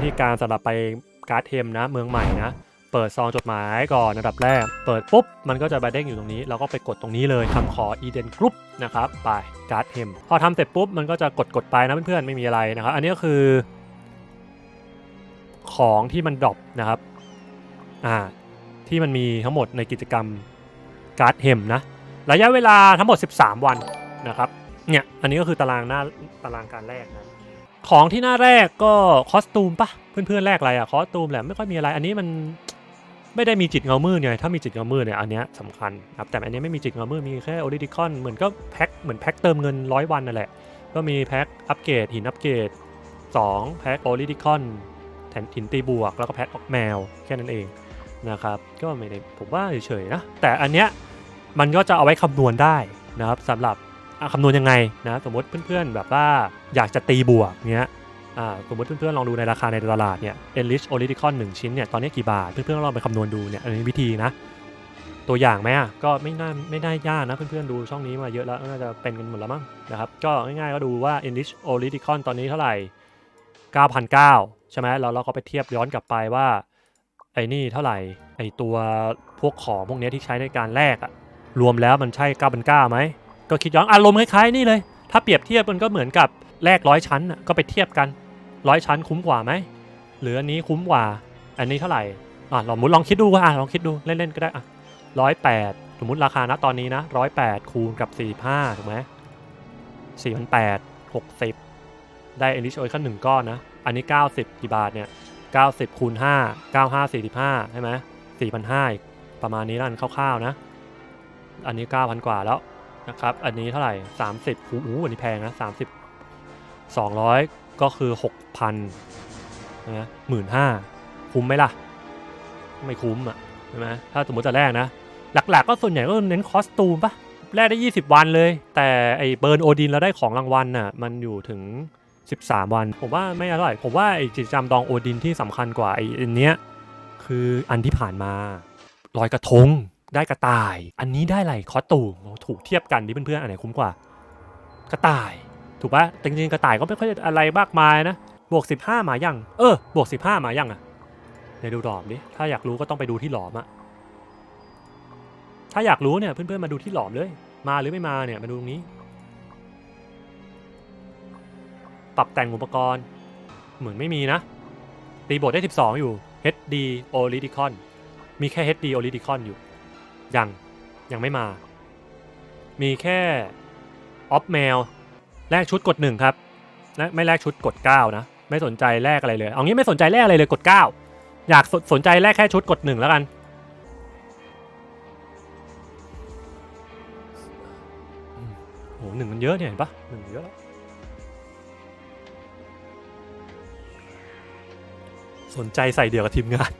วิธีการสำหรับไปการ์ดเทมนะ เมืองใหม่นะ เปิดซองจดหมายก่อนอันดับแรก เปิดปุ๊บ มันก็จะมาเด้งอยู่ตรงนี้ เราก็ไปกดตรงนี้เลยคำขอ Eden Group นะครับ ไปการ์ดเทมพอทำเสร็จปุ๊บ มันก็จะกดกดไปนะเพื่อนๆ ไม่มีอะไรนะครับ อันนี้ก็คือ ของที่มันดรอปนะครับ อ่า ที่มันมีทั้งหมดในกิจกรรมการ์ดเทมนะ ระยะเวลาทั้งหมด 13 วันนะครับ เนี่ย อันนี้ก็คือตารางหน้าตารางการแรกนะ ของที่หน้าแรกก็คอสตูมปะเพื่อนๆแรกอะไรอะคอสตูมแหละไม่ค่อยมีอะไร อันนี้มันไม่ได้มีจิตเงามืดไงถ้ามีจิตเงามืดเนี่ยอันเนี้ยสำคัญครับแต่อันนี้ไม่มีจิตเงามืดมีแค่โอริดิคอนเหมือนก็แพ็คเหมือนแพ็คเติมเงินร้อยวันนั่นแหละ ก็มีแพ็คอัปเกรดหินอัปเกรด2แพ็คโอริดิคอนแทนหินตีบวก แล้วก็แพ็คออกแมวแค่นั้นเองนะครับก็ไม่ได้ผมว่าเฉยๆนะแต่อันเนี้ยมันก็จะเอาไว้คำนวณได้นะครับสำหรับ คำนวณยังไงนะสมมติเพื่อนๆ แบบว่าอยากจะตีบวกเนี้ยสมมติเพื่อนๆ ลองดูในราคาในตลาดเนี่ย Enrich o l i t i c o n 1 ชิ้นเนี่ยตอนนี้กี่บาท เพื่อนๆ ลองไปคำนวณดูเนี่ยอันนี้วิธีนะ ตัวอย่างไหมอะก็ไม่น่าไม่น่ายากนะเพื่อนๆ ดูช่องนี้มาเยอะแล้วน่าจะเป็นกันหมดแล้วมั้งนะครับก็ง่ายๆก็ดูว่า Enrich o l i t i c o n ตอนนี้เท่าไหร่ 9,900 ใช่ไหมแล้วเราก็ไปเทียบย้อนกลับไปว่าไอ้นี่เท่าไหร่ไอ้ตัวพวกของพวกเนี้ยที่ใช้ในการแลกอะรวมแล้วมันใช่9,900ไหม ก็คิดย้อนอารมณ์คล้ายๆนี่เลย ถ้าเปรียบเทียบมันก็เหมือนกับแลกร้อยชั้นก็ไปเทียบกันร้อยชั้นคุ้มกว่าไหมหรืออันนี้คุ้มกว่า อันนี้เท่าไหร่อะลองมุดลองคิดดูว่าอะลองคิดดูเล่นๆก็ได้อะร้อยแปดสมมติราคานะตอนนี้นะร้อยแปดคูณกับสี่ห้าถูกไหมสี่พันแปดหกสิบได้เอลิชโอยขั้นหนึ่งก้อนนะ อันนี้เก้าสิบกี่บาทเนี่ยเก้าสิบคูณห้าเก้าห้าสี่สิบห้าใช่ไหมสี่พันห้าประมาณนี้นั่นคร่าวๆนะ อันนี้เก้าพันกว่าแล้ว นะครับ อันนี้เท่าไหร่ 30คูอู้อันนี้แพงนะ30 200 ก็คือ 6,000นะหมื่นห้าคุ้มไหมล่ะ ไม่คุ้มอะใช่ไหมถ้าสมมติจะแรกนะ หลักๆก็ส่วนใหญ่ก็เน้นคอสตูมปะแรกได้ 20 วันเลย แต่ไอเบิร์นโอดินเราได้ของรางวัลน่ะ มันอยู่ถึง 13 วัน ผมว่าไม่อร่อย ผมว่าไอกิจกรรมดองโอดินที่สำคัญกว่าไออันเนี้ยคืออันที่ผ่านมาลอยกระทง ได้กระต่าย อันนี้ได้อะไรคอตูมถูกเทียบกันดิเพื่อนๆอันไหนคุ้มกว่า กระต่าย ถูกปะแต่จริงๆกระต่ายก็ไม่ค่อยอะไรมากมายนะบวก15มายังเออบวก15มายังอะเดี๋ยวดูหลอมดิถ้าอยากรู้ก็ต้องไปดูที่หลอมอะถ้าอยากรู้เนี่ยเพื่อนๆมาดูที่หลอมเลย มาหรือไม่มาเนี่ยมาดูตรงนี้ ปรับแต่งอุปกรณ์ เหมือนไม่มีนะ ตีบทได้ 12 อยู่ HD o l i d i c o n มีแค่ HD o l i d i c o n อยู่ ยัง ยังไม่มา มีแค่ออฟแมวแลกชุดกดหนึ่งครับและไม่แลกชุดกด 9 นะ ไม่สนใจแลกอะไรเลย เอางี้ไม่สนใจแลกอะไรเลยกด 9 อยากสสนใจแลกแค่ชุดกดหนึ่งแล้วกันอืมโหหนึ่งมันเยอะเนี่ยเห็นปะหนึ่งเยอะแล้ว สนใจใส่เดียวกับทีมงาน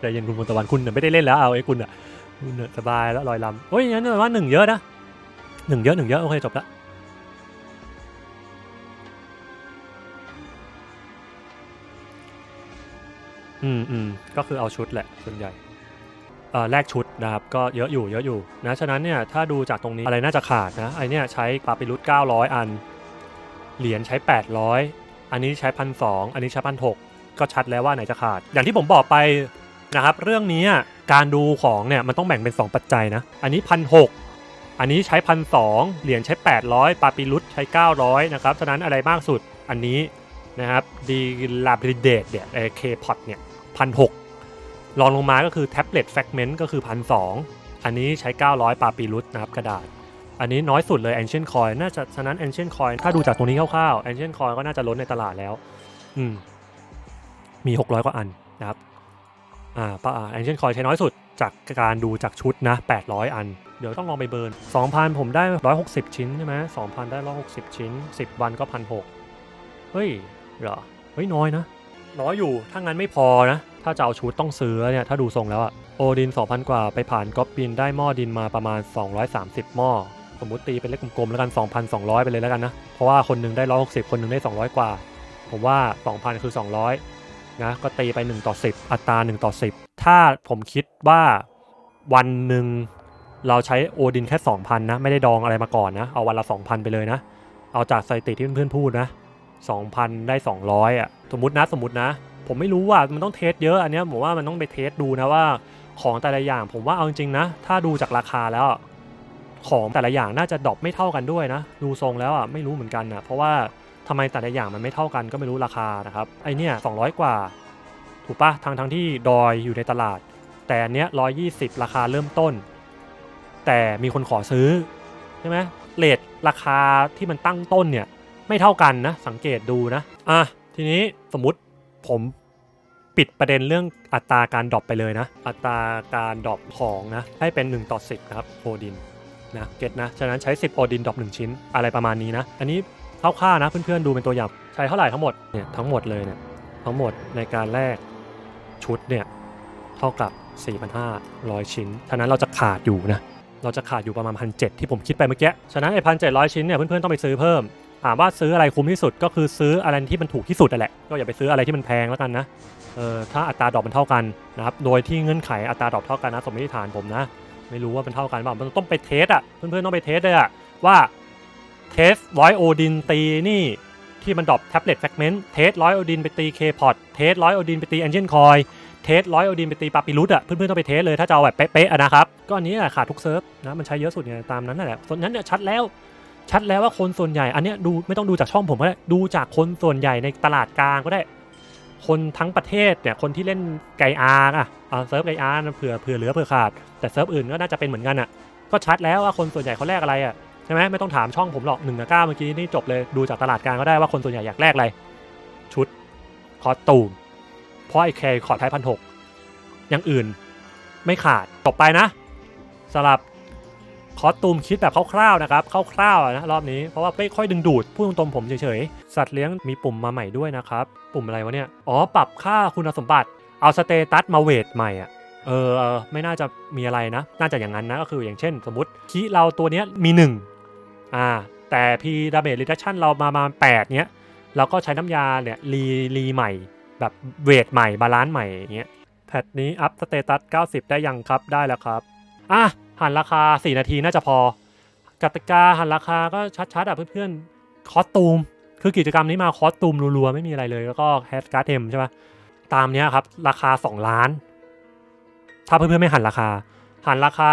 ใจเย็นคุณมตะวันคุณน่ะไม่ได้เล่นแล้วเอาไอ้คุณอะ สบายแล้วลอยลำโอ้ยงั้นแปลว่าหนึ่งเยอะนะหนึ่งเยอะหนึ่งเยอะโอเคจบละอืมอืมก็คือเอาชุดแหละส่วนใหญ่เอ่อแลกชุดนะครับก็เยอะอยู่เยอะอยู่นะฉะนั้นเนี่ยถ้าดูจากตรงนี้อะไรน่าจะขาดนะไอเนี่ยใช้ปาปิรุต900 อัน เหรียญใช้ 800 อันนี้ใช้พันสอันนี้ใช้พันหก็ชัดแล้วว่าไหนจะขาด อย่างที่ผมบอกไป นะครับเรื่องนี้การดูของเนี่ยมันต้องแบ่งเป็น 2 ปัจจัยนะ อันนี้พันหอันนี้ใช้พันสเหรียญใช้ 800 ปาปิรุสใช้ 900 นะครับฉะนั้นอะไรมากสุดอันนี้นะครับดีลาบริเดตเนี่ยเคพอตเนี่ยพันหรองลงมาก็คือแท็บเล็ตแฟกเมนต์ก็คือพันสอันนี้ใช้ 900 ปาปิรุสนะครับกระดาษ อันนี้น้อยสุดเลย Ancient Coin น่าจะฉะนั้น Ancient Coin ถ้าดูจากตรงนี้คร่าวๆ Ancient Coin ก็น่าจะล้นในตลาดแล้ว อืมมี 600 กว่าอันนะครับ อ่าปะอ่าแองเจิลคอยใช้น้อยสุดจากการดูจากชุดนะ 800 อัน เดี๋ยวต้องลองไปเบิร์น 2,000 ผมได้ 160 ชิ้นใช่ไหม2,000 ได้ 160 ชิ้น 10 วันก็1,600เฮ้ยเหรอ เฮ้ย น้อยนะน้อยอยู่ ถ้างั้นไม่พอนะ ถ้าจะเอาชุดต้องซื้อเนี่ย ถ้าดูทรงแล้วอะโอดิน 2,000 กว่าไปผ่านก๊อปปินได้หม้อดินมาประมาณ 230 หม้อ สมมุติตีเป็นเลขกลมๆแล้วกัน 2,200 ไปเลยแล้วกันนะ เพราะว่าคนหนึงได้ 160 คนหนึงได้ 200 กว่า ผมว่า 2,000 คือ 200 นะก็ตีไป 1 ต่อ 10 อัตรา 1 ต่อ 10 ถ้าผมคิดว่าวันหนึ่งเราใช้โอดินแค่ 2,000 นะ ไม่ได้ดองอะไรมาก่อนนะ เอาวันละ 2,000 ไปเลยนะ เอาจากสถิติที่เพื่อนๆพูดนะ 2,000 ได้ 200 อะ สมมตินะสมมตินะ ผมไม่รู้ว่ามันต้องเทสเยอะอันเนี้ยผมว่ามันต้องไปเทสดูนะว่าของแต่ละอย่างผมว่าเอาจริงๆนะ ถ้าดูจากราคาแล้ว ของแต่ละอย่างน่าจะดรอปไม่เท่ากันด้วยนะ ดูทรงแล้วอะไม่รู้เหมือนกันนะเพราะว่า ทำไมแต่ละอย่างมันไม่เท่ากันก็ไม่รู้ราคานะครับไอเนี่ย200กว่า ถูกปะทางทั้งที่ดอยอยู่ในตลาด แต่อันเนี้ย120ราคาเริ่มต้น แต่มีคนขอซื้อใช่ไหมเลทราคาที่มันตั้งต้นเนี่ยไม่เท่ากันนะสังเกตดูนะอะทีนี้สมมติผมปิดประเด็นเรื่องอัตราการดรอปไปเลยนะ อัตราการดรอปของนะให้เป็น 1 ต่อ 10 นะครับโอดินนะเก็ตนะ ฉะนั้นใช้ 10 โอดินดรอป1ชิ้นอะไรประมาณนี้นะ อันนี้ คร่าวๆนะเพื่อนๆดูเป็นตัวอย่างใช้เท่าไหร่ทั้งหมดเนี่ยทั้งหมดเลยเนี่ยทั้งหมดในการแลกชุดเนี่ยเท่ากับ 4,500 ชิ้นฉะนั้นเราจะขาดอยู่นะเราจะขาดอยู่ประมาณพันเที่ผมคิดไปเมื่อกี้ฉะนั้นไอ้พันเชิ้นเนี่ยเพื่อนๆต้องไปซื้อเพิ่มถามว่าซื้ออะไรคุ้มที่สุดก็คือซื้ออะไรที่มันถูกที่สุดแหละก็อย่าไปซื้ออะไรที่มันแพงแล้วกันนะเออถ้าอัตราดอกมันเท่ากันนะครับโดยที่เงื่อนไขอัตราดอกเท่ากันนะสมมติฐานผมนะ ไม่รู้ว่ามันเท่ากันเปล่ามันต้องไปเทสอะเพื่อนๆต้องไปเทสเลยอะว่า เทสร้อยโอดินตีนี่ที่มันดรอปแท็บเล็ตแฟกเมนต์เทสร้อยโอดินไปตีเคพอดเทสร้อยโอดินไปตีแอนเจนคอยเทสร้อยโอดินไปตีปาปิรุสอะเพื่อนๆต้องไปเทสเลยถ้าจะเอาแบบเป๊ะๆนะครับ ก็อันนี้ขาดทุกเซิร์ฟนะมันใช้เยอะสุดไงตามนั้นนั่นแหละส่วนนั้นเนี่ยชัดแล้วชัดแล้วว่าคนส่วนใหญ่อันนี้ดูไม่ต้องดูจากช่องผมก็ได้ดูจากคนส่วนใหญ่ในตลาดกลางก็ได้ คนทั้งประเทศเนี่ยคนที่เล่นไกอาร์อะเซิร์ฟไกอาร์เผื่อเผื่อเหลือเผื่อขาด แต่เซิร์ฟอื่นก็น่าจะเป็นเหมือนกันอะก็ชัดแล้วว่าคนส่วนใหญ่เขาแลกอะไรอะ ใช่ไหมไม่ต้องถามช่องผมหรอกหนึ่งกับเก้าเมื่อกี้นี่จบเลยดูจากตลาดกางก็ได้ว่าคนส่วนใหญ่อยากแลกอะไร ชุดคอสตูมเพราะไอ้แคร์ขอท้ายพันหกอย่างอื่นไม่ขาดจบไปนะสำหรับคอสตูมคิดแบบคร่าวๆนะครับคร่าวๆนะรอบนี้เพราะว่าไม่ค่อยดึงดูดพูดตรงๆผมเฉยๆ สัตว์เลี้ยงมีปุ่มมาใหม่ด้วยนะครับ ปุ่มอะไรวะเนี่ย อ๋อ ปรับค่าคุณสมบัติ เอาสเตตัสมาเวทใหม่อะเออเออไม่น่าจะมีอะไรนะ น่าจะอย่างนั้นนะ ก็คืออย่างเช่น สมมติคีเราตัวเนี้ยมี 1 อ่าแต่พีดาเมจรีดักชันเรามามาแปดเนี้ยเราก็ใช้น้ำยาเนี่ยรีรีใหม่ แบบเวทใหม่บาลานซ์ใหม่อย่างเงี้ยแพทนี้อัพสเตตัส90 ได้ยังครับได้แล้วครับ อะหันราคา 4 นาทีน่าจะพอกติกาหันราคาก็ชัดๆอะเพื่อนๆ คอสตูม คือกิจกรรมนี้มาคอสตูมรัวๆ ไม่มีอะไรเลย แล้วก็แฮชการ์ดเทมใช่ปะตามเนี้ยครับ ราคา 2 ล้าน ถ้าเพื่อนๆไม่หันราคา หันราคา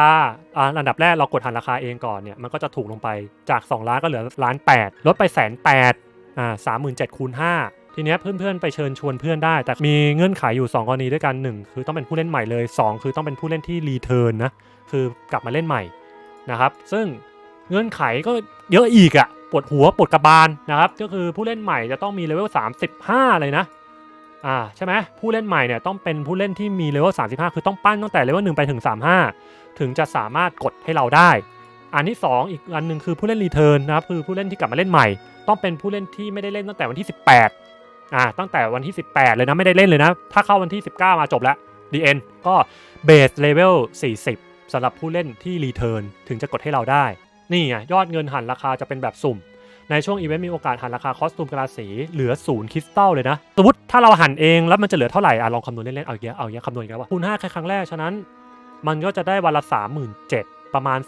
อ่าอันดับแรกเรากดหันราคาเองก่อนเนี่ยมันก็จะถูกลงไปจาก 2 ล้านก็เหลือล้านแปดลดไปแสนแปดอ่าสามหมื่นเจ็ดคูณห้าทีเนี้ยเพื่อนๆไปเชิญชวนเพื่อนได้ แต่มีเงื่อนไขอยู่ 2 กรณีด้วยกัน 1 คือต้องเป็นผู้เล่นใหม่เลย 2 คือต้องเป็นผู้เล่นที่รีเทิร์นนะคือกลับมาเล่นใหม่นะครับ ซึ่งเงื่อนไขก็เยอะอีกอะปวดหัวปวดกระบาลนะครับ ก็คือผู้เล่นใหม่จะต้องมีเลเวล35 เลยนะ อ่าใช่ไหมผู้เล่นใหม่เนี่ยต้องเป็นผู้เล่นที่มีเลเวล35 คือต้องปั้นตั้งแต่เลเวล1ไปถึง 35 ถึงจะสามารถกดให้เราได้ อันที่ 2 อีกอันหนึ่งคือผู้เล่นรีเทิร์นนะครับคือผู้เล่นที่กลับมาเล่นใหม่ ต้องเป็นผู้เล่นที่ไม่ได้เล่นตั้งแต่วันที่ 18อ่าตั้งแต่วันที่ 18 เลยนะไม่ได้เล่นเลยนะ ถ้าเข้าวันที่ 19 มาจบแล้ว DN ก็เบสเลเวล40สำหรับผู้เล่นที่รีเทิร์นถึงจะกดให้เราได้นี่ไงยอดเงินหันราคาจะเป็นแบบสุ่ม ในช่วงอีเวนต์มีโอกาสหันราคาคอสตูมกระสีเหลือศูนย์คริสตัลเลยนะ สมมติถ้าเราหันเองแล้วมันจะเหลือเท่าไหร่อะลองคำนวณเล่นๆ เอาเยอะเอาเยอะคำนวณกันว่าคูณ5แค่ครั้งแรก ฉะนั้น มันก็จะได้วันละ 37,000 ประมาณ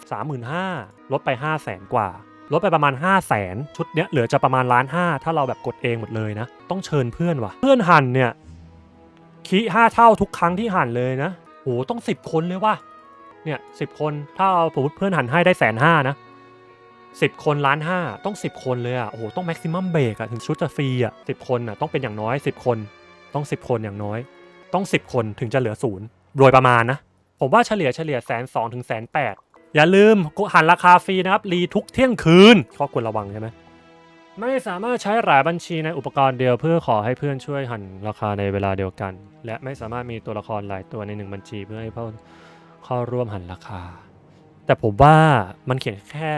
35,000 ลดไป 5 0 0แสนกว่า ลดไปประมาณ 5 0 0แสนชุดเนี้ยเหลือจะประมาณล้านห้าถ้าเราแบบกดเองหมดเลยนะ ต้องเชิญเพื่อนว่ะ เพื่อนหันเนี่ยคีห้าเท่าทุกครั้งที่หันเลยนะโหต้อง 10 คนเลยว่ะเนี่ยสิคนถ้าเอาสมมติเพื่อนหันให้ได้แสนห้านะ สิบคนล้านห้าต้องสิบคนเลยอะโอ้โหต้องแม็กซิมัมเบรกอะถึงชุดจะฟรีอะสิบคนอะต้องเป็นอย่างน้อยสิบคน ต้องสิบคนอย่างน้อย ต้องสิบคนถึงจะเหลือศูนย์โดยประมาณนะ ผมว่าเฉลี่ยเฉลี่ยแสนสองถึงแสนแปดอย่าลืมหันราคาฟรีนะครับรีทุกเที่ยงคืนข้อควรระวังใช่ไหมไม่สามารถใช้หลายบัญชีในอุปกรณ์เดียวเพื่อขอให้เพื่อนช่วยหันราคาในเวลาเดียวกัน และไม่สามารถมีตัวละครหลายตัวในหนึ่งบัญชีเพื่อให้เพื่อนเข้าร่วมหันราคา แต่ผมว่ามันเขียนแค่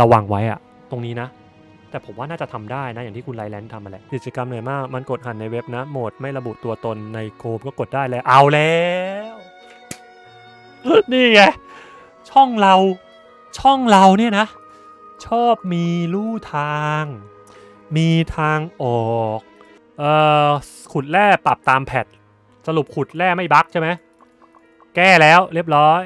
ระวังไว้อะตรงนี้นะ แต่ผมว่าน่าจะทำได้นะอย่างที่คุณไลแลนด์ทำมาแหละกิจกรรมเหนื่อยมากมันกดหันในเว็บนะโหมดไม่ระบุตัวตนในโคมก็กดได้เลยเอาแล้วนี่ไงช่องเราช่องเราเนี่ยนะ ชอบมีลู่ทาง มีทางออกเอ่อขุดแร่ปรับตามแพทสรุปขุดแร่ไม่บั๊กใช่ไหมแก้แล้วเรียบร้อย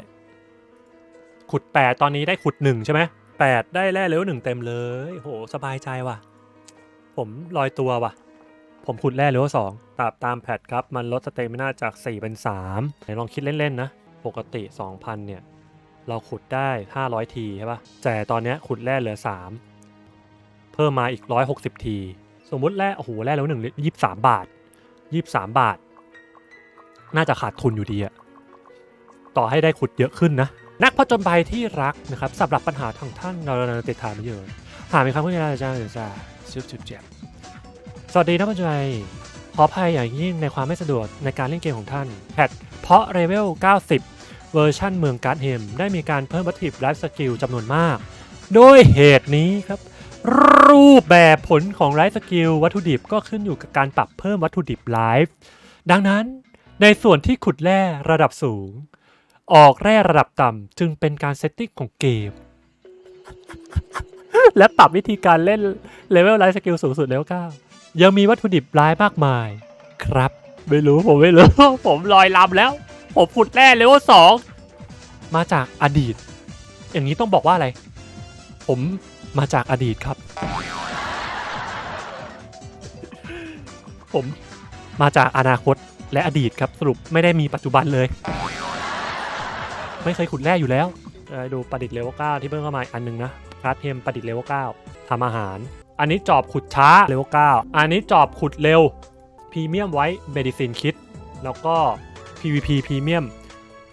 ขุด8ตอนนี้ได้ขุด1ใช่ไหม 8 ได้แร่เลเวลหนึ่งเต็มเลย โห สบายใจว่ะ ผมลอยตัวว่ะ ผมขุดแร่เลเวลสองตามตามแพทครับ มันลดสเตมินาจาก 4 เป็น3ไหนลองคิดเล่น ๆ นะ ปกติ 2,000 เนี่ย เราขุดได้ 500 ทีใช่ปะแต่ตอนเนี้ยขุดแร่เหลือ 3 เพิ่มมาอีก 160 ที สมมุติแร่โอ้โหแร่แล้วหนึ่งยี่สิบสามบาทยี่สิบสามบาท น่าจะขาดทุนอยู่ดีอะต่อให้ได้ขุดเยอะขึ้นนะ นักผจญภัยที่รักนะครับสำหรับปัญหาทางท่านเราติดถามมาเยอะถามอีกครั้งเพื่อนอาจารย์จ้าชิบชิบเจ็บสวัสดีนักผจญภัยขออภัยอย่างยิ่งในความไม่สะดวกในการเล่นเกมของท่านแพทเพราะเลเวล 90 เวอร์ชั่นเมืองการ์ดเฮมได้มีการเพิ่มวัตถุดิบไลฟ์สกิลจำนวนมาก โดยเหตุนี้ครับ รูปแบบผลของไลฟ์สกิลวัตถุดิบก็ขึ้นอยู่กับการปรับเพิ่มวัตถุดิบไลฟ์ดังนั้นในส่วนที่ขุดแร่ระดับสูง ออกแร่ระดับต่ำจึงเป็นการเซตติ้งของเกม และปรับวิธีการเล่นเลเวลไลฟ์สกิลสูงสุดเลเวล9ยังมีวัตถุดิบไลฟ์มากมาย ครับ ไม่รู้ผมไม่รู้ ผมลอยลำแล้ว ผมขุดแร่เลเวล2มาจากอดีต อย่างนี้ต้องบอกว่าอะไร ผมมาจากอดีตครับ ผมมาจากอนาคตและอดีตครับสรุปไม่ได้มีปัจจุบันเลย ไม่เคยขุดแร่อยู่แล้วเอ่อดูประดิษฐ์เลเวล9ที่เพิ่งเข้ามาอีกอันหนึงนะการ์ดเทมประดิษฐ์เลเวล9ทำอาหาร อันนี้จอบขุดช้าเลเวล9อันนี้จอบขุดเร็วพรีเมียมไว้เมดิซินคิดแล้วก็ PVP พรีเมียม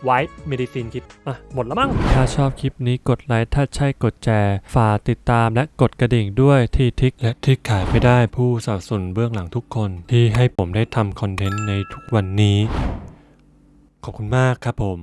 ไว้เมดิซินคิดอะหมดแล้วมั้ง ถ้าชอบคลิปนี้กดไลค์ ถ้าใช่กดแชร์ ฝากติดตามและกดกระดิ่งด้วยที่ทิกและที่ขายไม่ได้ผู้สนับสนุนเบื้องหลังทุกคน ที่ให้ผมได้ทำคอนเทนต์ในทุกวันนี้ ขอบคุณมากครับผม